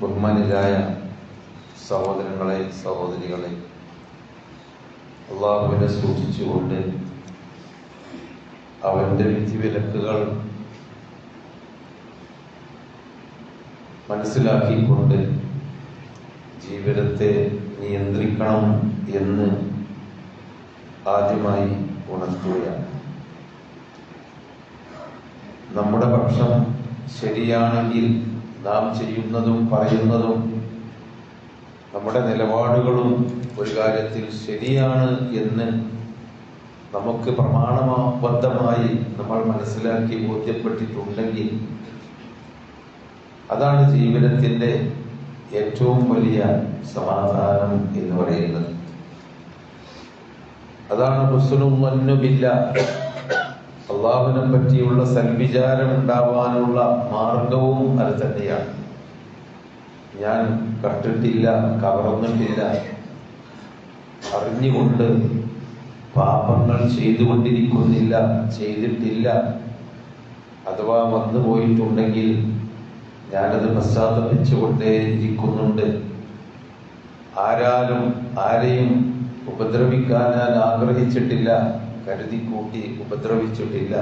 ബഹുമാനിരായ സഹോദരങ്ങളെ സഹോദരികളെ അള്ളാഹുവിനെ സൂക്ഷിച്ചുകൊണ്ട് അവന്റെ വിധിവിലക്കുകൾ മനസ്സിലാക്കിക്കൊണ്ട് ജീവിതത്തെ നിയന്ത്രിക്കണം എന്ന് ആദ്യമായി ഉണർത്തുകയാണ്. നമ്മുടെ പക്ഷം ശരിയാണെങ്കിൽ നാം ചെയ്യുന്നതും പറയുന്നതും നമ്മുടെ നിലപാടുകളും ഒരു കാര്യത്തിൽ ശരിയാണ് എന്ന് നമുക്ക് പ്രമാണബദ്ധമായി നമ്മൾ മനസ്സിലാക്കി ബോധ്യപ്പെട്ടിട്ടുണ്ടെങ്കിൽ അതാണ് ജീവിതത്തിന്റെ ഏറ്റവും വലിയ സമാധാനം എന്ന് പറയുന്നത്. അതാണ് ഹുസ്നുമന്നുമില്ല അള്ളാഹുവിനെ പറ്റിയുള്ള സൽവിചാരം ഉണ്ടാവാനുള്ള മാർഗവും അത് തന്നെയാണ്. ഞാൻ കണ്ടിട്ടില്ല കവർന്നിട്ടില്ല. അറിഞ്ഞുകൊണ്ട് പാപങ്ങൾ ചെയ്തുകൊണ്ടിരിക്കുന്നില്ല ചെയ്തിട്ടില്ല. അഥവാ വന്നു പോയിട്ടുണ്ടെങ്കിൽ ഞാനത് പശ്ചാത്തപിച്ചുകൊണ്ടേ ഇരിക്കുന്നുണ്ട് ആരാലും ആരെയും ഉപദ്രവിക്കാൻ ഞാൻ ആഗ്രഹിച്ചിട്ടില്ല. കരുതി കൂട്ടി ഉപദ്രവിച്ചിട്ടില്ല.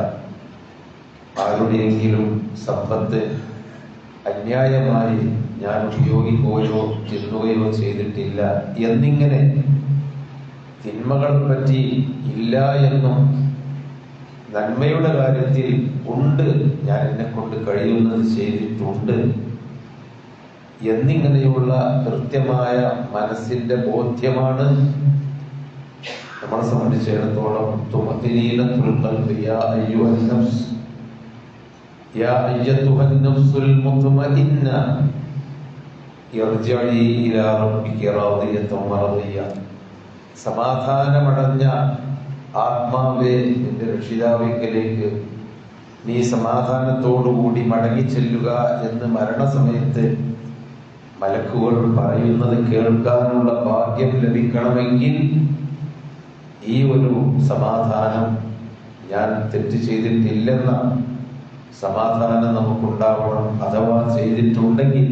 ആരുടെയെങ്കിലും സമ്പത്ത് അന്യായമായി ഞാൻ ഉപയോഗിക്കുകയോ തിന്നുകയോ ചെയ്തിട്ടില്ല എന്നിങ്ങനെ തിന്മകൾ പറ്റി ഇല്ല എന്നും നന്മയുടെ കാര്യത്തിൽ ഉണ്ട് ഞാൻ എന്നെ കൊണ്ട് കഴിയുന്നത് ചെയ്തിട്ടുണ്ട് എന്നിങ്ങനെയുള്ള കൃത്യമായ മനസ്സിന്റെ ബോധ്യമാണ് നമ്മളെ സംബന്ധിച്ചിടത്തോളം സമാധാനമടഞ്ഞ ആത്മാവേ നിന്റെ രക്ഷിതാവിക്കലേക്ക് നീ സമാധാനത്തോടുകൂടി മടങ്ങി ചെല്ലുക എന്ന് മരണസമയത്ത് മലക്കുകൾ പറയുന്നത് കേൾക്കാനുള്ള ഭാഗ്യം ലഭിക്കണമെങ്കിൽ ഈ ഒരു സമാധാനം ഞാൻ തെറ്റ് ചെയ്തിട്ടില്ലെന്ന സമാധാനം നമുക്കുണ്ടാവണം അഥവാ ചെയ്തിട്ടുണ്ടെങ്കിൽ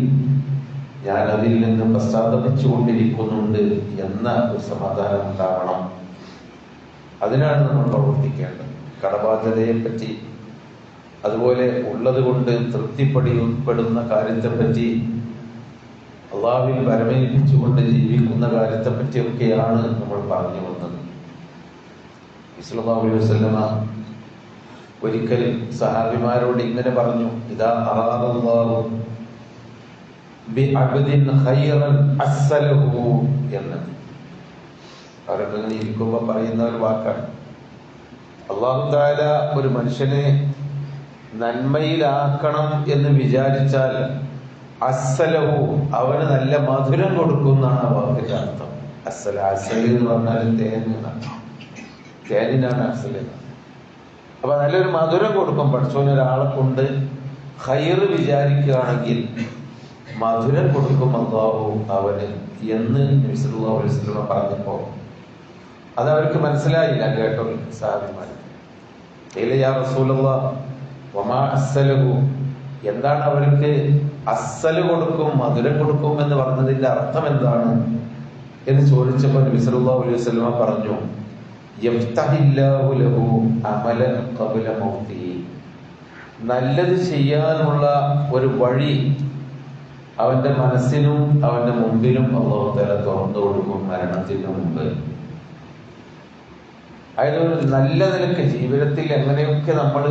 ഞാൻ അതിൽ നിന്ന് പശ്ചാത്തപിച്ചുകൊണ്ടിരിക്കുന്നുണ്ട് എന്ന ഒരു സമാധാനം ഉണ്ടാവണം. അതിനാണ് നമ്മൾ പ്രവർത്തിക്കേണ്ടത്. കടബാധ്യതയെ പറ്റി അതുപോലെ ഉള്ളത് കൊണ്ട് തൃപ്തിപ്പെടി ഉൾപ്പെടുന്ന കാര്യത്തെപ്പറ്റി അള്ളാവിൽ വരമേൽപ്പിച്ചുകൊണ്ട് ജീവിക്കുന്ന കാര്യത്തെപ്പറ്റിയൊക്കെയാണ് നമ്മൾ പറഞ്ഞു വന്നത്. ഇസ്ലാഹു വസ്ലമ ഒരിക്കൽ സഹാബിമാരോട് ഇങ്ങനെ പറഞ്ഞു ഇതാ എന്ന്. അവരങ്ങനെ ഇരിക്കുമ്പോൾ പറയുന്ന ഒരു വാക്കാണ്. അള്ളാഹു താല ഒരു മനുഷ്യനെ നന്മയിലാക്കണം എന്ന് വിചാരിച്ചാൽ അസ്സലഹു അവന് നല്ല മധുരം കൊടുക്കുന്നതാണ് വാക്കിന്റെ അർത്ഥം. അസ്സല അസൽ എന്ന് പറഞ്ഞാൽ തേൻ എന്നാണ്. അസൽ എന്ന് അപ്പൊ നല്ലൊരു മധുരം കൊടുക്കും. പഠിച്ചോന് ഒരാളെ കൊണ്ട് ഹയർ വിചാരിക്കുകയാണെങ്കിൽ മധുരം കൊടുക്കും അള്ളാഹു അവന് എന്ന് വസല്ലം പറഞ്ഞപ്പോ. അത് അവർക്ക് മനസ്സിലായില്ല കേട്ടോ സാഹിമാര് എന്താണ് അവർക്ക് അസ്സൽ കൊടുക്കും മധുരം കൊടുക്കും എന്ന് പറഞ്ഞതിന്റെ അർത്ഥം എന്താണ് എന്ന് ചോദിച്ചപ്പോൾ നബി അലൈഹി വസല്ലം പറഞ്ഞു നല്ലത് ചെയ്യാനുള്ള ഒരു വഴി അവന്റെ മനസ്സിനും അവന്റെ മുമ്പിലും അള്ളാഹു തല തുറന്നു കൊടുക്കും മരണത്തിന് മുമ്പ്. അതായത് നല്ല നിലയ്ക്ക് ജീവിതത്തിൽ എങ്ങനെയൊക്കെ നമ്മൾ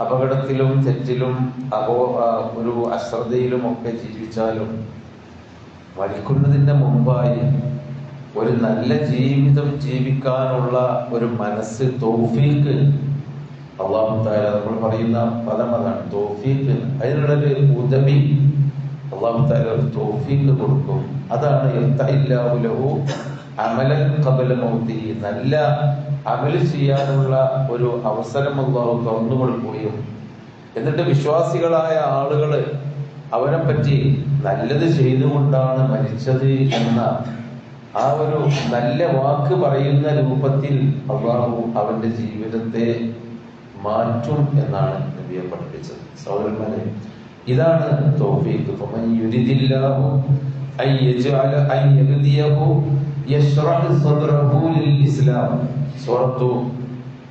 അപകടത്തിലും തെറ്റിലും അപോ ഒരു അശ്രദ്ധയിലും ഒക്കെ ജീവിച്ചാലും വലിക്കുന്നതിന്റെ മുമ്പായി ഒരു നല്ല ജീവിതം ജീവിക്കാനുള്ള ഒരു മനസ്സ് തോഫീക്ക്. അള്ളാഹു താല നമ്മൾ പറയുന്ന പദം അതാണ് തോഫീക്ക്. അതിനുള്ളൊരു ഉദവി അള്ളാഹു താല ഒരു തോഫീക്ക് കൊടുക്കും. അതാണ് എത്തയില്ലാവുലവും അമലൻ കബല മൗത്തി നല്ല അമൽ ചെയ്യാനുള്ള ഒരു അവസരം അള്ളാഹു തുറന്നു കൊടുക്കുകയും എന്നിട്ട് വിശ്വാസികളായ ആളുകൾ അവനെ പറ്റി നല്ലത് ചെയ്തുകൊണ്ടാണ് മരിച്ചത് എന്ന ആ ഒരു നല്ല വാക്ക് പറയുന്ന രൂപത്തിൽ അള്ളാഹു അവന്റെ ജീവിതത്തെ മാറ്റും എന്നാണ് നബിയെ പഠിപ്പിച്ചത്. സൗരന്മാരെ ഇതാണ്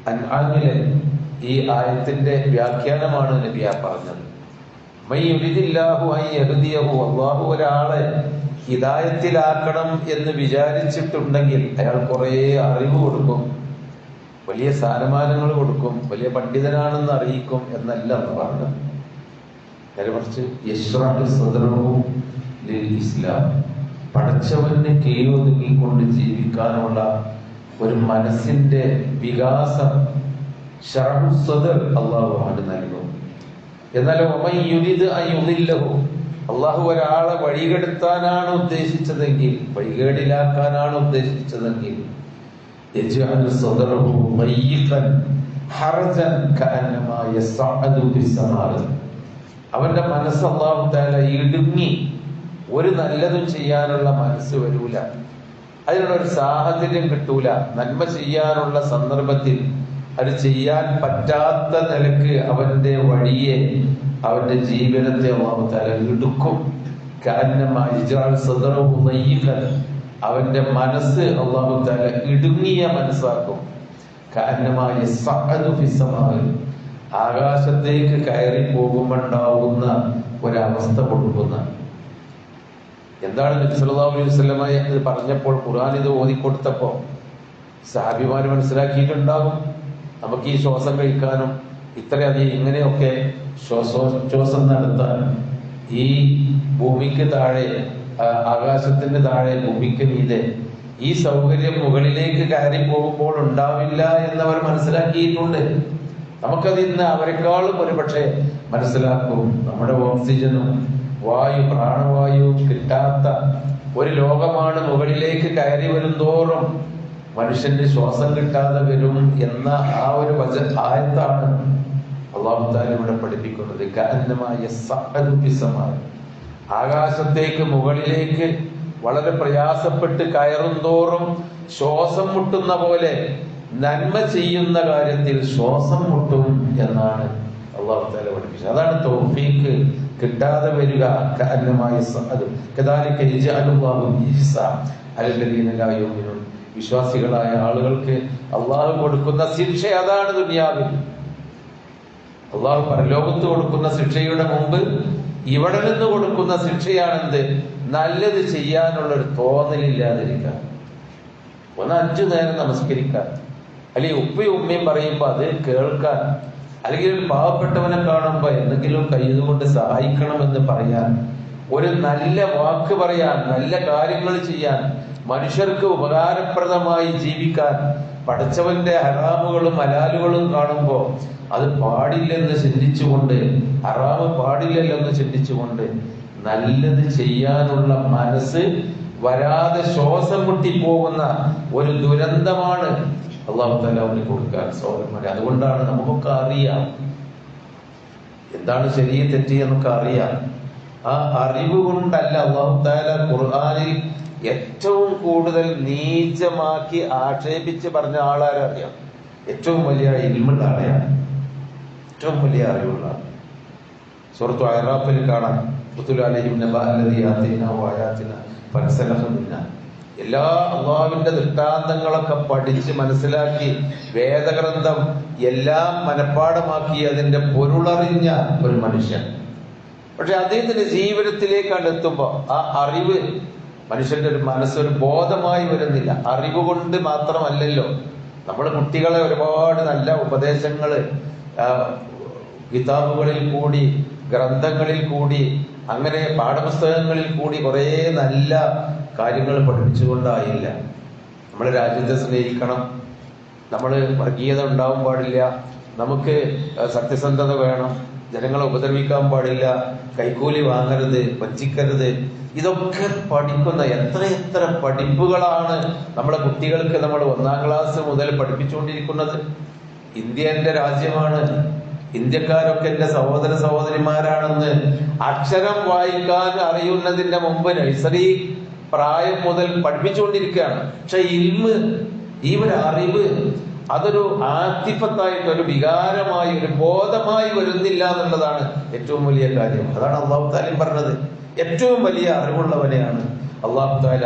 അൻആമിലെ ഈ ആയത്തിന്റെ വ്യാഖ്യാനമാണ് നബി പറഞ്ഞത്. അല്ലാഹു ഒരാളെ ഹിദായത്തിലാക്കണം എന്ന് വിചാരിച്ചിട്ടുണ്ടെങ്കിൽ അയാൾ കുറേ അറിവ് കൊടുക്കും വലിയ സ്ഥാനമാനങ്ങൾ കൊടുക്കും വലിയ പണ്ഡിതനാണെന്ന് അറിയിക്കും എന്നല്ല എന്ന് പറഞ്ഞത്. നേരെ മറിച്ച് സദറഹു ലിൽ ഇസ്ലാം. പടച്ചവന് ജീവിക്കാനുള്ള ഒരു മനസ്സിന്റെ വികാസം അള്ളാഹു ആണ് നൽകും. യുദില്ലഹു. അള്ളാഹു ഒരാളെ വഴികെടുത്താനാണ് ഉദ്ദേശിച്ചതെങ്കിൽ വഴികേടിലാക്കാനാണ് ഉദ്ദേശിച്ചതെങ്കിൽ അവന്റെ മനസ്സ് അള്ളാഹു താല ഇടുങ്ങി ഒരു നല്ലതും ചെയ്യാനുള്ള മനസ്സ് വരൂല. അതിനുള്ള ഒരു സാഹചര്യം കിട്ടൂല. നന്മ ചെയ്യാനുള്ള സന്ദർഭത്തിൽ അത് ചെയ്യാൻ പറ്റാത്ത നിലയ്ക്ക് അവന്റെ വഴിയെ അവന്റെ ജീവിതത്തെ അള്ളാഹു ഇടുക്കും അവന്റെ മനസ്സ് അള്ളാഹു താല ഇടുങ്ങിയ മനസ്സാക്കും. കാരണമായി. ആകാശത്തേക്ക് കയറി പോകുമ്പോണ്ടാവുന്ന ഒരവസ്ഥ കൊടുക്കുന്ന. എന്താണ് പറഞ്ഞപ്പോൾ ഖുർആൻ ഇത് ഓതിക്കൊടുത്തപ്പോ സഹാബിമാര് മനസ്സിലാക്കിയിട്ടുണ്ടാകും. നമുക്ക് ഈ ശ്വാസം കഴിക്കാനും ഇത്രയധികം ഇങ്ങനെയൊക്കെ ശ്വാസോച്ഛ്വാസം നടത്താൻ ഈ ഭൂമിക്ക് താഴെ ആകാശത്തിന് താഴെ ഭൂമിക്ക് മീതെ ഈ സൗകര്യം മുകളിലേക്ക് കയറി പോകുമ്പോൾ ഉണ്ടാവില്ല എന്നവർ മനസ്സിലാക്കിയിട്ടുണ്ട്. നമുക്കത് ഇന്ന് അവരെക്കാളും ഒരു പക്ഷെ മനസ്സിലാക്കും നമ്മുടെ ഓക്സിജനും വായു പ്രാണവായു കിട്ടാത്ത ഒരു ലോകമാണ് മുകളിലേക്ക് കയറി വരുന്തോറും മനുഷ്യന്റെ ശ്വാസം കിട്ടാതെ വരും എന്ന ആ ഒരു വച ആയത്താണ് അള്ളാഹുദാല ഇവിടെ പഠിപ്പിക്കുന്നത്. കഅന്നമായ സഅദു ഫിസ്സമാഇ. ആകാശത്തേക്ക് മുകളിലേക്ക് വളരെ പ്രയാസപ്പെട്ട് കയറുന്തോറും ശ്വാസം മുട്ടുന്ന പോലെ നന്മ ചെയ്യുന്ന കാര്യത്തിൽ ശ്വാസം മുട്ടും എന്നാണ് അള്ളാഹു താല പഠിപ്പിച്ചത്. അതാണ് തോഫീക്ക് കിട്ടാതെ വരിക. കഅന്നമായ വിശ്വാസികളായ ആളുകൾക്ക് അള്ളാഹു കൊടുക്കുന്ന ശിക്ഷ അതാണ് ദുനിയാവിൽ. അള്ളാഹു പരലോകത്ത് കൊടുക്കുന്ന ശിക്ഷയുടെ മുമ്പ് ഇവിടെ നിന്ന് കൊടുക്കുന്ന ശിക്ഷയാണെന്ത്? നല്ലത് ചെയ്യാനുള്ള ഒരു തോന്നലില്ലാതിരിക്കുക ഒന്ന് അഞ്ചു നേരം നമസ്കരിക്കാൻ. അല്ലെങ്കിൽ ഉപ്പയും ഉമ്മയും പറയുമ്പോ അത് കേൾക്കാൻ. അല്ലെങ്കിൽ ഒരു പാവപ്പെട്ടവനെ കാണുമ്പോ എന്തെങ്കിലും കയ്യതുകൊണ്ട് സഹായിക്കണം എന്ന് പറയാൻ. ഒരു നല്ല വാക്ക് പറയാൻ നല്ല കാര്യങ്ങൾ ചെയ്യാൻ മനുഷ്യർക്ക് ഉപകാരപ്രദമായി ജീവിക്കാൻ പഠിച്ചവന്റെ ഹറാമുകളും ഹലാലുകളും കാണുമ്പോൾ അത് പാടില്ലെന്ന് ചിന്തിച്ചുകൊണ്ട് ഹറാമ് പാടില്ലല്ലെന്ന് ചിന്തിച്ചുകൊണ്ട് നല്ലത് ചെയ്യാനുള്ള മനസ്സ് വരാതെ ശ്വാസം മുട്ടിപ്പോകുന്ന ഒരു ദുരന്തമാണ് അള്ളാഹു തല അവന് കൊടുക്കാൻ സൗകര്യമാരെ അതുകൊണ്ടാണ് നമുക്കൊക്കെ അറിയാം. എന്താണ് ശരിയെ തെറ്റി എന്നൊക്കെ അറിയാം ആ അറിവ് കൊണ്ടല്ല അള്ളാഹു ഖുർആാനിൽ ഏറ്റവും കൂടുതൽ നീചമാക്കി ആക്ഷേപിച്ച് പറഞ്ഞ ആളാരറിയാം ഏറ്റവും വലിയ ഇൽമുള്ള ആളെയാണ്. ഏറ്റവും വലിയ അറിവുള്ള ആൾ സുഹൃത്തു അയറാപ്പിൽ കാണാം. എല്ലാ അള്ളാവിന്റെ ദൃഷ്ടാന്തങ്ങളൊക്കെ പഠിച്ച് മനസ്സിലാക്കി വേദഗ്രന്ഥം എല്ലാം മനഃപ്പാടമാക്കി അതിന്റെ പൊരുളറിഞ്ഞ ഒരു മനുഷ്യൻ. പക്ഷെ അദ്ദേഹത്തിന്റെ ജീവിതത്തിലേക്ക് എത്തുമ്പോ ആ അറിവ് മനുഷ്യന്റെ ഒരു മനസ്സൊരു ബോധമായി വരുന്നില്ല. അറിവ് കൊണ്ട് മാത്രമല്ലല്ലോ. നമ്മൾ കുട്ടികളെ ഒരുപാട് നല്ല ഉപദേശങ്ങൾ കിതാബുകളിൽ കൂടി ഗ്രന്ഥങ്ങളിൽ കൂടി അങ്ങനെ പാഠപുസ്തകങ്ങളിൽ കൂടി കുറേ നല്ല കാര്യങ്ങൾ പഠിപ്പിച്ചുകൊണ്ടായില്ല. നമ്മൾ രാജ്യത്തെ സ്നേഹിക്കണം. നമ്മൾ വർഗീയത ഉണ്ടാവാൻ പാടില്ല. നമുക്ക് സത്യസന്ധത വേണം. ജനങ്ങളെ ഉപദ്രവിക്കാൻ പാടില്ല. കൈക്കൂലി വാങ്ങരുത് വഞ്ചിക്കരുത്. ഇതൊക്കെ പഠിക്കുന്ന എത്ര എത്ര പഠിപ്പുകളാണ് നമ്മുടെ കുട്ടികൾക്ക് നമ്മൾ ഒന്നാം ക്ലാസ് മുതൽ പഠിപ്പിച്ചുകൊണ്ടിരിക്കുന്നത്. ഇന്ത്യ എന്റെ രാജ്യമാണ്. ഇന്ത്യക്കാരൊക്കെ എന്റെ സഹോദര സഹോദരിമാരാണെന്ന് അക്ഷരം വായിക്കാൻ അറിയുന്നതിന്റെ മുമ്പ് നഴ്സറി പ്രായം മുതൽ പഠിപ്പിച്ചുകൊണ്ടിരിക്കുകയാണ്. പക്ഷെ ഇൽമ് ഈ ഒരു അറിവ് അതൊരു ആത്തിഫത്തായിട്ട് ഒരു വികാരമായി ഒരു ബോധമായി വരുന്നില്ല എന്നുള്ളതാണ് ഏറ്റവും വലിയ കാര്യം. അതാണ് അള്ളാഹു താലിം പറഞ്ഞത്. ഏറ്റവും വലിയ അറിവുള്ളവനെയാണ് അള്ളാഹു താല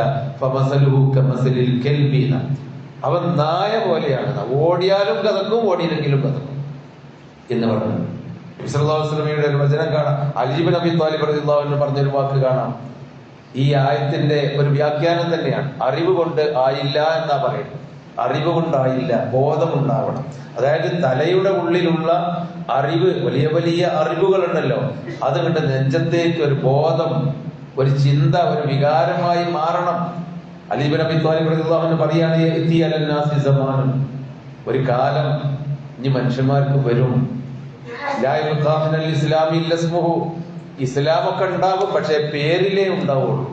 അവൻ നായ പോലെയാണ്. ഓടിയാലും കഥക്കും ഓടിയില്ലെങ്കിലും കഥക്കും എന്ന് പറഞ്ഞു. വിശ്രദാസ്ലമിയുടെ ഒരു വചനം കാണാം. അലീബ് നബി താലിബ് റളിയല്ലാഹു പറഞ്ഞൊരു വാക്ക് കാണാം. ഈ ആയത്തിന്റെ ഒരു വ്യാഖ്യാനം തന്നെയാണ്. അറിവ് കൊണ്ട് ആയില്ല എന്നാ പറയുന്നത്. അറിവ് കൊണ്ടായില്ല ബോധമുണ്ടാവണം. അതായത് തലയുടെ ഉള്ളിലുള്ള അറിവ് വലിയ വലിയ അറിവുകളുണ്ടല്ലോ അത് കണ്ട് നെഞ്ചത്തേക്ക് ഒരു ബോധം ഒരു ചിന്ത ഒരു വികാരമായി മാറണം. അലീബ് അബി താലിബ് റളിയല്ലാഹു പറയാണ് "യഅ്തി ഒരു കാലം ഇനി മനുഷ്യന്മാർക്ക് വരും. ഇസ്ലാമി. ഇസ്ലാമൊക്കെ ഉണ്ടാവും പക്ഷെ പേരിലേ ഉണ്ടാവുള്ളൂ.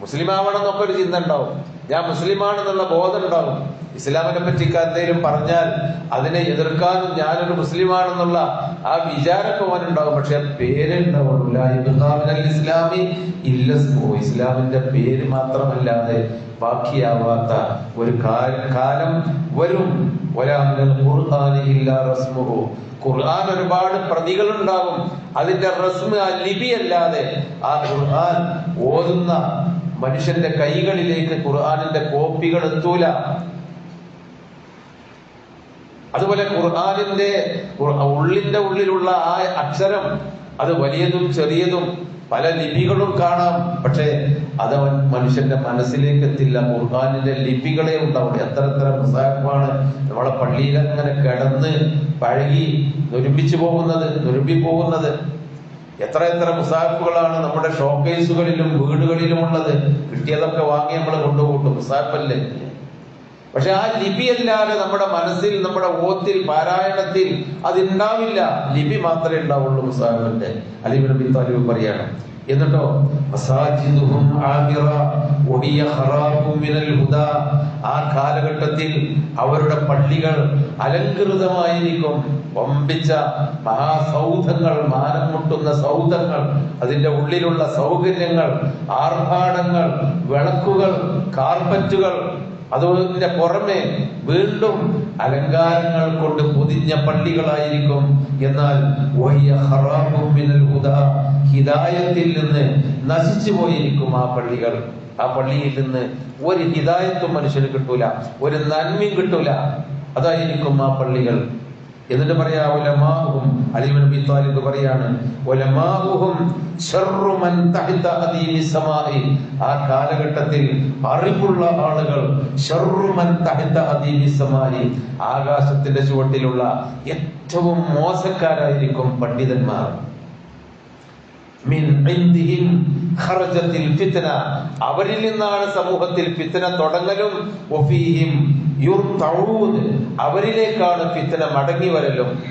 മുസ്ലിം ആവണം എന്നൊക്കെ ഒരു ചിന്ത ഉണ്ടാവും. ഞാൻ മുസ്ലിമാണെന്നുള്ള ബോധം ഉണ്ടാകും ഇസ്ലാമിനെ പറ്റി എന്തെങ്കിലും പറഞ്ഞാൽ അതിനെ എതിർക്കാനും ഞാനൊരു മുസ്ലിമാണെന്നുള്ള ആ വിചാരമൊക്കെ അവനുണ്ടാകും പക്ഷെ മിനൽ ഇസ്ലാമി ഇല്ല. ഇസ്ലാമിന്റെ പേര് മാത്രമല്ലാതെ ബാക്കിയാവാത്ത ഒരു കാലം വരും. ഖുർആൻ ഒരുപാട് പ്രതികൾ ഉണ്ടാകും അതിന്റെ റസ്മ ലിപി അല്ലാതെ ആ ഖുർആൻ ഓതുന്ന മനുഷ്യന്റെ കൈകളിലേക്ക് ഖുർആാനിന്റെ കോപ്പികൾ എത്തൂല. അതുപോലെ ഖുർആാനിന്റെ ഖുർ- ഉള്ളിന്റെ ഉള്ളിലുള്ള ആ അക്ഷരം അത് വലിയതും ചെറിയതും പല ലിപികളും കാണാം. പക്ഷേ അത് മനുഷ്യന്റെ മനസ്സിലേക്ക് എത്തില്ല. ഖുർആാനിന്റെ ലിപികളെ ഉണ്ടാവും എത്ര എത്ര മുസാഫാണ് നമ്മളെ പള്ളിയിൽ അങ്ങനെ കിടന്ന് പഴകി നുരുമ്പിച്ചു പോകുന്നത് നുരുമ്പി പോകുന്നത് എത്ര എത്ര മുസാഫുകളാണ് നമ്മുടെ ഷോക്കേസുകളിലും വീടുകളിലും ഉള്ളത്. കിട്ടിയതൊക്കെ വാങ്ങി നമ്മൾ കൊണ്ടുപോകും മുസാഫല്ലേ? പക്ഷെ ആ ലിപി അല്ലാതെ നമ്മുടെ മനസ്സിൽ നമ്മുടെ ഓത്തിൽ പാരായണത്തിൽ അതുണ്ടാവില്ല. ലിപി മാത്രമേ ഉണ്ടാവുള്ളൂ മുസാഫിന്റെ. അലിബിൻ നബി താലിബ് പറയാണ് എന്നിട്ടോ മസാജിദുഹും ആമിറ ഒടിയ ഖറാബും മിനൽ ഹുദാ ആ കാലഘട്ടത്തിൽ അവരുടെ പള്ളികൾ അലങ്കൃതമായിരിക്കും വമ്പിച്ച മഹാസൗധങ്ങൾ മാനം മുട്ടുന്ന സൗധങ്ങൾ അതിന്റെ ഉള്ളിലുള്ള സൗകര്യങ്ങൾ ആർഭാടങ്ങൾ വിളക്കുകൾ കാർപ്പറ്റുകൾ അതിന്റെ പുറമെ വീണ്ടും അലങ്കാരങ്ങൾ കൊണ്ട് പൊതിഞ്ഞ പള്ളികളായിരിക്കും. എന്നാൽ. ഹിദായത്തിൽ നിന്ന് നശിച്ചു പോയിരിക്കും ആ പള്ളികൾ. ആ പള്ളിയിൽ നിന്ന് ഒരു ഹിദായത്തും മനുഷ്യന് കിട്ടൂല ഒരു നന്മയും കിട്ടൂല. അതായിരിക്കും ആ പള്ളികൾ. എന്നിട്ട് പറയാ ഒലമാഹും നബി താലിബ് പറയാണ് ഒലമാഹും സമായി ആ കാലഘട്ടത്തിൽ അറിവുള്ള ആളുകൾ സമായി ആകാശത്തിന്റെ ചുവട്ടിലുള്ള ഏറ്റവും മോശക്കാരായിരിക്കും പണ്ഡിതന്മാർ. മിൻ ഫിത്ന. അവരിൽ നിന്നാണ് സമൂഹത്തിൽ ഫിത്ന തുടങ്ങലും. വഫീഹിം യുർതഊൻ അവരിലേക്കാണ് ഫിത്ന മടങ്ങി വരലും.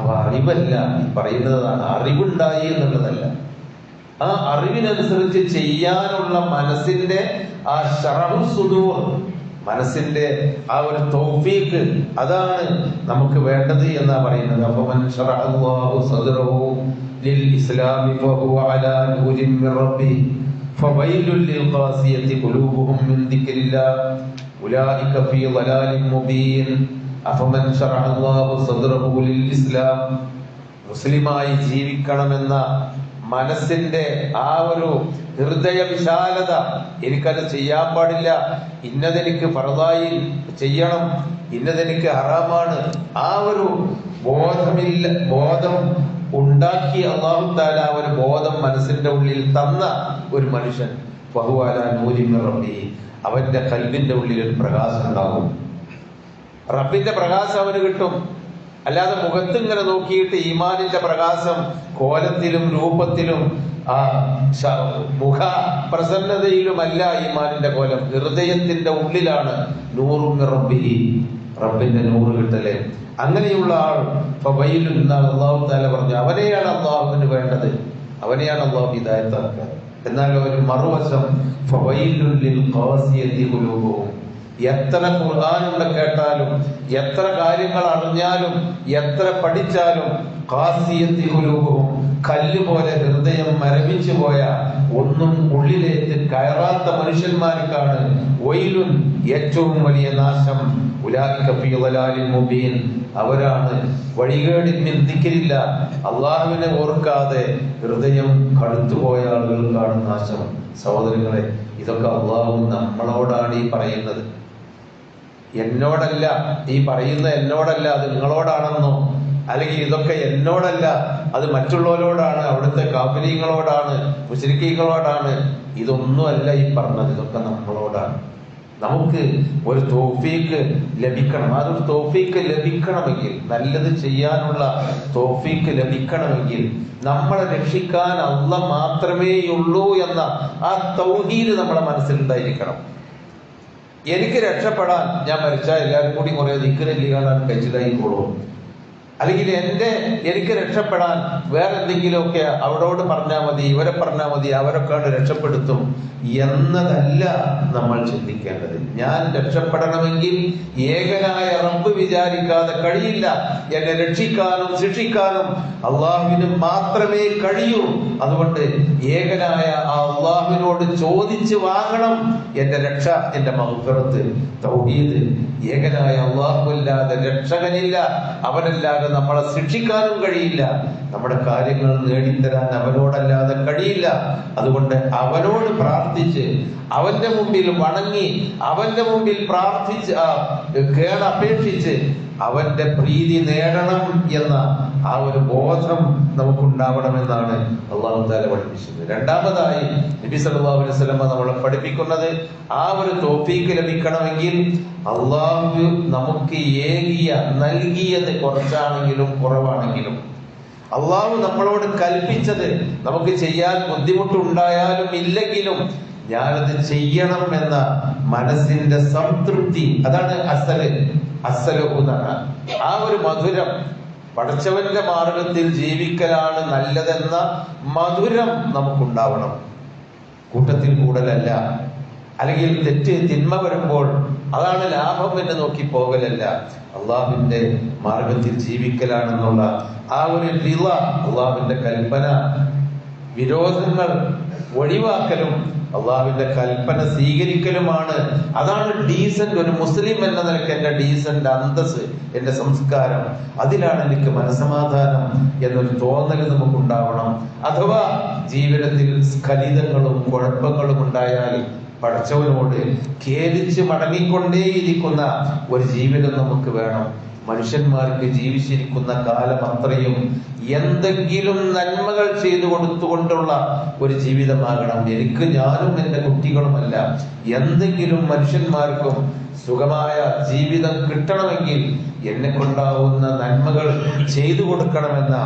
അവ അറിവല്ല പറയുന്നതാണ്. അറിവുണ്ടായി എന്നുള്ളതല്ല. ആ അറിവിനനുസരിച്ച് ചെയ്യാനുള്ള മനസ്സിന്റെ ആ ശറഹു സുദൂർ മനസ്സിന്റെ ആ ഒരു തൗഫീഖ് അതാണ് നമുക്ക് വേണ്ടത് എന്നാ പറയുന്നത്. അപ്പൊ ലിൽ ഇസ്ലാമി ഫഹുവ للقاسية قلوبهم من ذكر الله. أولئك ഖാസിയത്തി ضلال മിൻ أفمن ഉലൈക ഫീ صدره ഇസ്ലാം മുസ്ലിമായി ജീവിക്കണമെന്ന മനസ്സിന്റെ ആ ഒരു ഹൃദയ വിശാലത എനിക്കത് ചെയ്യാൻ പാടില്ല. ഇന്നതെനിക്ക് പറതായി ചെയ്യണം. ഇന്നതെനിക്ക് ഹറാമാണ്. ആ ഒരു ബോധമില്ല ബോധം ഉണ്ടാക്കി അള്ളാഹു താല ഒരു ബോധം മനസ്സിന്റെ ഉള്ളിൽ തന്ന ഒരു മനുഷ്യൻ. ബഹുവാല നൂരിമ റബ്ബി. അവന്റെ കൽവിന്റെ ഉള്ളിൽ ഒരു പ്രകാശം ഉണ്ടാകും. റബ്ബിന്റെ പ്രകാശം അവന് കിട്ടും. അല്ലാതെ മുഖത്ത് ഇങ്ങനെ നോക്കിയിട്ട് ഈമാനിന്റെ പ്രകാശം കോലത്തിലും രൂപത്തിലും ആ മുഖ പ്രസന്നതയിലുമല്ല ഈമാനിന്റെ കോലം. ഹൃദയത്തിന്റെ ഉള്ളിലാണ് നൂറും റബ്ബിഹി. റബ്ബിന്റെ നൂറ് കിട്ടല്ലേ അങ്ങനെയുള്ള ആൾ ഫവൈലുൻ എന്നാണ് അള്ളാഹു താല പറഞ്ഞു അവനെയാണ് അള്ളാഹുവിന് വേണ്ടത്. അവനെയാണ് അള്ളാഹു ഹിദായത്താക്കുക എന്നാൽ ഒരു മറുവശം എത്ര ഖുർആാനുള്ള കേട്ടാലും എത്ര കാര്യങ്ങൾ അറിഞ്ഞാലും എത്ര പഠിച്ചാലും ഖാസിയത്തി കുലൂഹും കല്ല് പോലെ ഹൃദയം മരവിച്ചു പോയ ഒന്നും ഉള്ളിലേക്ക് കയറാത്ത മനുഷ്യന്മാർക്കാണ് ഒയിലും ഏറ്റവും വലിയ നാശം. മുബീൻ. അവരാണ് വഴികേടിൽ നിന്ദിക്കില്ല അള്ളാഹുവിനെ ഓർക്കാതെ ഹൃദയം കടുത്തുപോയ ആളുകൾക്കാണ് നാശം. സഹോദരങ്ങളെ ഇതൊക്കെ അള്ളാഹു നമ്മളോടാണ് ഈ പറയുന്നത്. എന്നോടല്ല ഈ പറയുന്ന എന്നോടല്ല അത് നിങ്ങളോടാണെന്നോ? അല്ലെങ്കിൽ ഇതൊക്കെ എന്നോടല്ല അത് മറ്റുള്ളവരോടാണ് അവിടുത്തെ കാഫിരീങ്ങളോടാണ് മുസ്ലിക്കീങ്ങളോടാണ് ഇതൊന്നുമല്ല ഈ പറഞ്ഞത് ഇതൊക്കെ നമ്മളോടാണ്. നമുക്ക് ഒരു തോഫീക്ക് ലഭിക്കണം. അതൊരു തോഫീക്ക് ലഭിക്കണമെങ്കിൽ നല്ലത് ചെയ്യാനുള്ള തോഫീക്ക് ലഭിക്കണമെങ്കിൽ നമ്മളെ രക്ഷിക്കാൻ അല്ല മാത്രമേ ഉള്ളൂ എന്ന ആ തൗഹീദ് നമ്മുടെ മനസ്സിലുണ്ടായിരിക്കണം. എനിക്ക് രക്ഷപ്പെടാൻ ഞാൻ മരിച്ചാൽ എല്ലാവരും കൂടി കുറെ ദിക്കരല്ലി കാണാൻ കഴിച്ചിലായിക്കോളൂ അല്ലെങ്കിൽ എന്റെ എനിക്ക് രക്ഷപ്പെടാൻ വേറെ എന്തെങ്കിലുമൊക്കെ അവരോട് പറഞ്ഞാൽ മതി ഇവരെ പറഞ്ഞാൽ മതി അവരൊക്കെ രക്ഷപ്പെടുത്തും എന്നതല്ല നമ്മൾ ചിന്തിക്കേണ്ടത്. ഞാൻ രക്ഷപ്പെടണമെങ്കിൽ ഏകനായ റബ്ബ് വിചാരിക്കാതെ കഴിയില്ല. എന്നെ രക്ഷിക്കാനും ശിക്ഷിക്കാനും അള്ളാഹുവിന് മാത്രമേ കഴിയൂ. അതുകൊണ്ട് ഏകനായ ആ അള്ളാഹുവിനോട് ചോദിച്ച് വാങ്ങണം. എന്റെ രക്ഷ എന്റെ മഹുഫറത്ത് തൗഹീദ്. ഏകനായ അള്ളാഹുവല്ലാതെ രക്ഷകനില്ല. അവനല്ലാതെ നമ്മളെ ശിക്ഷിക്കാനും കഴിയില്ല. നമ്മുടെ കാര്യങ്ങൾ നേടിത്തരാൻ അവനോടല്ലാതെ കഴിയില്ല. അതുകൊണ്ട് അവനോട് പ്രാർത്ഥിച്ച് അവന്റെ മുമ്പിൽ വണങ്ങി അവന്റെ മുമ്പിൽ പ്രാർത്ഥിച്ച് കേണപേക്ഷിച്ച് അവന്റെ പ്രീതി നേടണം എന്ന ആ ഒരു ബോധം നമുക്കുണ്ടാവണമെന്നാണ് അള്ളാഹു താല പഠിപ്പിച്ചത്. രണ്ടാമതായി നബി സല്ലല്ലാഹു അലൈഹി നമ്മളെ പഠിപ്പിക്കുന്നത് ആ ഒരു തോഫീക്ക് ലഭിക്കണമെങ്കിൽ അള്ളാഹു നമുക്ക് ഏകിയ നൽകിയത് കുറച്ചാണെങ്കിലും കുറവാണെങ്കിലും. അള്ളാഹു നമ്മളോട് കൽപ്പിച്ചത് നമുക്ക് ചെയ്യാൻ ബുദ്ധിമുട്ടുണ്ടായാലും ഇല്ലെങ്കിലും ഞാനത് ചെയ്യണം എന്ന മനസ്സിന്റെ സംതൃപ്തി. അതാണ് അസൽ. അസലു എന്നാണ് ആ ഒരു മധുരം. പഠിച്ചവന്റെ മാർഗത്തിൽ ജീവിക്കലാണ് നല്ലതെന്ന മധുരം നമുക്കുണ്ടാവണം. കൂട്ടത്തിൽ കൂടലല്ല. അല്ലെങ്കിൽ തെറ്റ് തിന്മ വരുമ്പോൾ അതാണ് ലാഭം എന്ന് നോക്കി പോകലല്ല. അള്ളാഹുവിന്റെ മാർഗത്തിൽ ജീവിക്കലാണെന്നുള്ള ആ ഒരു ലീല അള്ളാഹുവിന്റെ കൽപ്പന വിരോധങ്ങൾ ഒഴിവാക്കലും അള്ളാഹുവിന്റെ കൽപ്പന സ്വീകരിക്കലുമാണ്. അതാണ് ഡീസന്റ് ഒരു മുസ്ലിം എന്ന നിലയ്ക്ക് എന്റെ ഡീസന്റ് അന്തസ് എന്റെ സംസ്കാരം. അതിലാണ് എനിക്ക് മനസമാധാനം എന്നൊരു തോന്നൽ നമുക്ക് ഉണ്ടാവണം അഥവാ ജീവിതത്തിൽ സ്ഖലിതങ്ങളും കുഴപ്പങ്ങളും ഉണ്ടായാൽ പഠിച്ചവനോട് ഖേദിച്ച് മടങ്ങിക്കൊണ്ടേയിരിക്കുന്ന ഒരു ജീവിതം നമുക്ക് വേണം. മനുഷ്യന്മാർക്ക് ജീവിച്ചിരിക്കുന്ന കാലം അത്രയും എന്തെങ്കിലും നന്മകൾ ചെയ്തു കൊടുത്തുകൊണ്ടുള്ള ഒരു ജീവിതമാകണം. എനിക്ക് ഞാനും എന്റെ കുട്ടികളുമല്ല. എന്തെങ്കിലും മനുഷ്യന്മാർക്കും സുഖമായ ജീവിതം കിട്ടണമെങ്കിൽ എന്നെ കൊണ്ടാവുന്ന നന്മകൾ ചെയ്തു കൊടുക്കണമെന്ന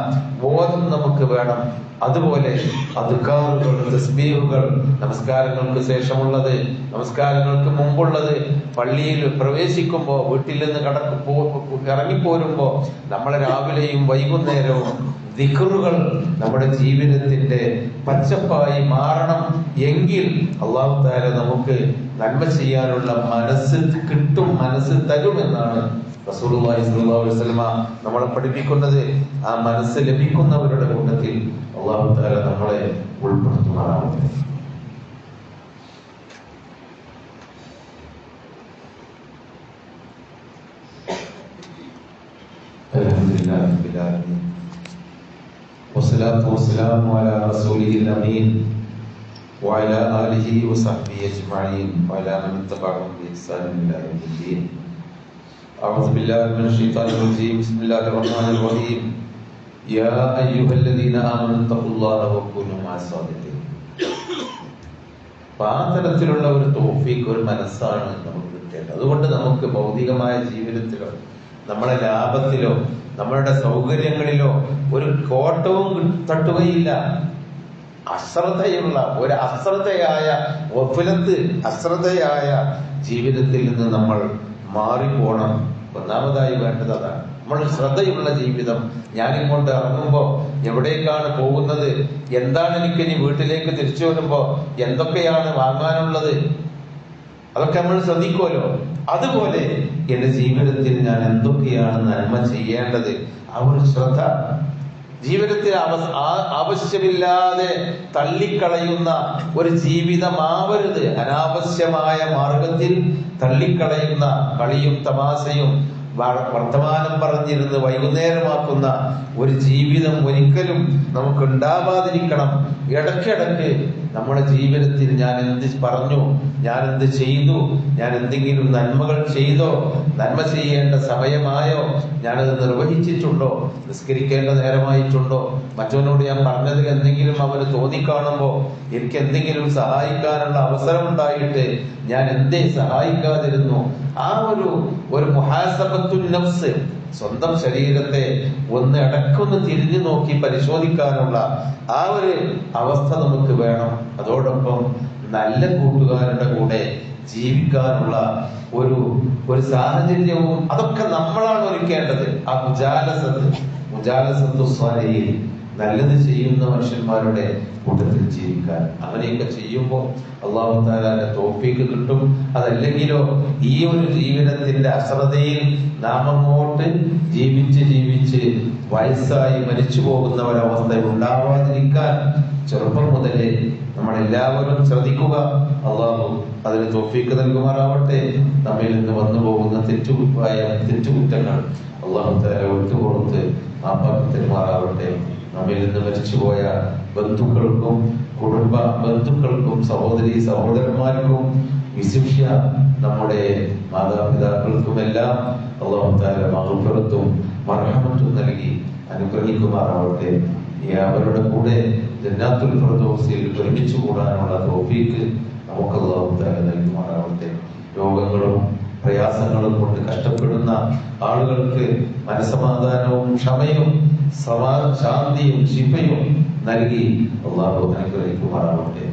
ബോധം നമുക്ക് വേണം. അതുപോലെ അതുക്കാറുകൾ തസ്ബീഹുകൾ നമസ്കാരങ്ങൾക്ക് ശേഷമുള്ളത് നമസ്കാരങ്ങൾക്ക് മുമ്പുള്ളത് പള്ളിയിൽ പ്രവേശിക്കുമ്പോൾ വീട്ടിൽ നിന്ന് കടക്ക് ഇറങ്ങിപ്പോരുമ്പോൾ നമ്മൾ രാവിലെയും വൈകുന്നേരവും ദിക്റുകൾ നമ്മുടെ ജീവിതത്തിന്റെ പച്ചപ്പായി മാറണം എങ്കിൽ അള്ളാഹു താര നമുക്ക് നന്മ ചെയ്യാനുള്ള മനസ്സ് കിട്ടും മനസ്സ് തരുമെന്നാണ് റസൂലുള്ളാഹി സ്വല്ലല്ലാഹു അലൈഹി വസല്ലമ നമ്മളെ പഠിപ്പിക്കുന്നത്. ആ മനസ്സ് ലഭിക്കുന്നവരുടെ കൂട്ടത്തിൽ അള്ളാഹു തആല നമ്മളെ ഉൾപ്പെടുത്തുന്നതാണ് അൽഹംദുലില്ലാഹി റബ്ബിൽ ആലമീൻ. വസ്സലാത്തു വസ്സലാമു അലാ റസൂലിഹിൽ അമീൻ. وعلى آله وصحبه أجمعين وعلى من تبعهم بإحسان إلى يوم الدين أعوذ بالله من الشيطان الرجيم بسم الله الرحمن الرحيم يا أيها الذين آمنوا اتقوا الله وكونوا مع الصادقين അപ്പൊ ആ തരത്തിലുള്ള ഒരു തോഫീക്ക് ഒരു മനസ്സാണ് നമുക്ക് കിട്ടേണ്ടത് അതുകൊണ്ട് നമുക്ക് ഭൗതികമായ ജീവിതത്തിലോ നമ്മളെ ലാഭത്തിലോ നമ്മളുടെ സൗകര്യങ്ങളിലോ ഒരു കോട്ടവും തട്ടുകയില്ല അശ്രദ്ധയുള്ള ഒരു അശ്രദ്ധയായ വഫലത്ത് അശ്രദ്ധയായ ജീവിതത്തിൽ നിന്ന് നമ്മൾ മാറിപ്പോണം. ഒന്നാമതായി വേണ്ടത് അതാണ്. നമ്മൾ ശ്രദ്ധയുള്ള ജീവിതം. ഞാനിങ്ങോട്ട് ഇറങ്ങുമ്പോ എവിടേക്കാണ് പോകുന്നത്? എന്താണ് എനിക്ക് ഇനി വീട്ടിലേക്ക് തിരിച്ചു വരുമ്പോ എന്തൊക്കെയാണ് വാങ്ങാനുള്ളത്? അതൊക്കെ നമ്മൾ ശ്രദ്ധിക്കുമല്ലോ അതുപോലെ എന്റെ ജീവിതത്തിൽ ഞാൻ എന്തൊക്കെയാണ് നന്മ ചെയ്യേണ്ടത്? ആ ഒരു ശ്രദ്ധ ജീവിതത്തിൽ ആവശ്യമില്ലാതെ തള്ളിക്കളയുന്ന ഒരു ജീവിതമാവരുത്. അനാവശ്യമായ മാർഗത്തിൽ തള്ളിക്കളയുന്ന കളിയും തമാശയും വർത്തമാനം പറഞ്ഞിരുന്ന് വൈകുന്നേരമാക്കുന്ന ഒരു ജീവിതം ഒരിക്കലും നമുക്ക് ഉണ്ടാവാതിരിക്കണം ഇടയ്ക്കിടയ്ക്ക് നമ്മുടെ ജീവിതത്തിൽ ഞാൻ എന്ത് പറഞ്ഞു? ഞാൻ എന്ത് ചെയ്തു? ഞാൻ എന്തെങ്കിലും നന്മകൾ ചെയ്തോ? നന്മ ചെയ്യേണ്ട സമയമായോ? ഞാനത് നിർവഹിച്ചിട്ടുണ്ടോ? നിസ്കരിക്കേണ്ട നേരമായിട്ടുണ്ടോ? മറ്റവനോട് ഞാൻ പറഞ്ഞതിൽ എന്തെങ്കിലും അവന് തോന്നിക്കാണുമ്പോൾ എനിക്ക് എന്തെങ്കിലും സഹായിക്കാനുള്ള അവസരം ഉണ്ടായിട്ട് ഞാൻ എന്തേ സഹായിക്കാതിരുന്നു? ആ ഒരു ഒരു മുഹാസബത്തു നഫ്സ് സ്വന്തം ശരീരത്തെ ഒന്ന് ഇടക്കൊന്ന് തിരിഞ്ഞു നോക്കി പരിശോധിക്കാനുള്ള ആ ഒരു അവസ്ഥ നമുക്ക് വേണം. അതോടൊപ്പം നല്ല കൂട്ടുകാരുടെ കൂടെ ജീവിക്കാനുള്ള ഒരു ഒരു സാഹചര്യവും അതൊക്കെ നമ്മളാണ് ഒരുക്കേണ്ടത്. ആ മുജാലസത്ത് മുജാലസത്തു സ്വാലയിൽ നല്ലത് ചെയ്യുന്ന മനുഷ്യന്മാരുടെ കൂട്ടത്തിൽ ജീവിക്കാൻ. അങ്ങനെയൊക്കെ ചെയ്യുമ്പോൾ അള്ളാഹു താലാന്റെ തോപ്പിക്ക് കിട്ടും. അതല്ലെങ്കിലോ ഈ ഒരു ജീവിതത്തിന്റെ അശ്രദ്ധയിൽ നാം അങ്ങോട്ട് ജീവിച്ച് ജീവിച്ച് വയസ്സായി മരിച്ചു പോകുന്ന ഒരവസ്ഥ ഉണ്ടാവാതിരിക്കാൻ ചെറുപ്പം മുതലേ നമ്മളെല്ലാവരും ശ്രദ്ധിക്കുക. അള്ളാഹു അതിന് തോഫീക്ക് നൽകുമാറാവട്ടെ. നമ്മിൽ നിന്ന് വന്നു പോകുന്ന തെറ്റുകുറ്റായ തെറ്റുകുറ്റങ്ങൾ അള്ളാഹു ഉൾക്കൊണ്ട് ആ മാപ്പാക്കി തരുമാറാവട്ടെ നമ്മിൽ നിന്ന് മരിച്ചുപോയ ബന്ധുക്കൾക്കും കുടുംബ ബന്ധുക്കൾക്കും സഹോദരി സഹോദരന്മാർക്കും വിശിഷ്യ നമ്മുടെ മാതാപിതാക്കൾക്കും എല്ലാം അള്ളാഹു താല മഹുഫറത്തും മർഹമത്തും നൽകി അനുഗ്രഹിക്കുമാറാവട്ടെ. അവരുടെ കൂടെ ജന്നാത്തുൽ ഫിർദൗസിൽ ഒരുമിച്ച് കൂടാനുള്ള തോഫീക്ക് നമുക്ക് അള്ളാഹു താല നൽകുമാറാവട്ടെ. രോഗങ്ങളും പ്രയാസങ്ങളും കൊണ്ട് കഷ്ടപ്പെടുന്ന ആളുകൾക്ക് മനസമാധാനവും ക്ഷമയും സമാ ശാന്തിയും ശിഫയും നൽകി അള്ളാഹു അനുഗ്രഹിക്കുമാറാവട്ടെ